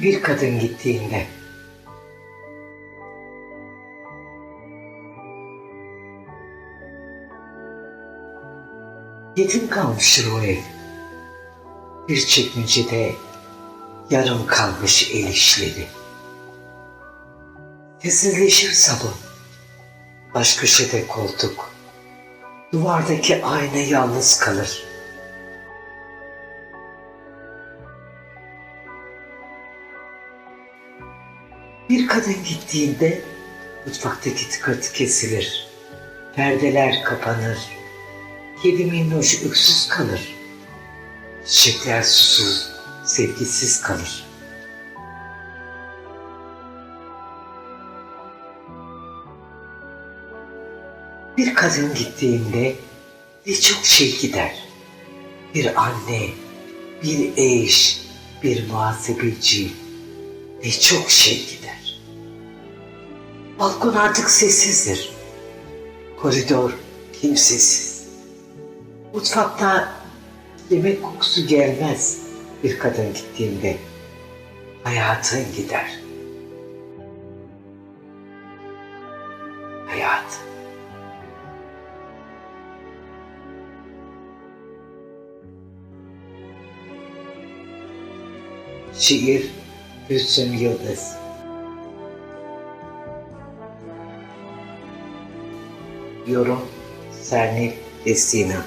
Bir kadın gittiğinde yetim kalmıştır o ev. Bir çekmecede yarım kalmış el işleri. Sessizleşir salon. Baş köşede koltuk. Duvardaki ayna yalnız kalır. Bir kadın gittiğinde mutfaktaki tıkırtı kesilir. Perdeler kapanır. Kedi minnoş öksüz kalır. Çiçekler susuz, sevgisiz kalır. Bir kadın gittiğinde ne çok şey gider. Bir anne, bir eş, bir muhasebeci, ne çok şey gider. Balkon artık sessizdir. Koridor kimsesiz. Mutfakta yemek kokusu gelmez bir kadın gittiğinde. Hayatın gider. Hayat. Şiir Gülsüm Yıldız Yorum Sernil Destina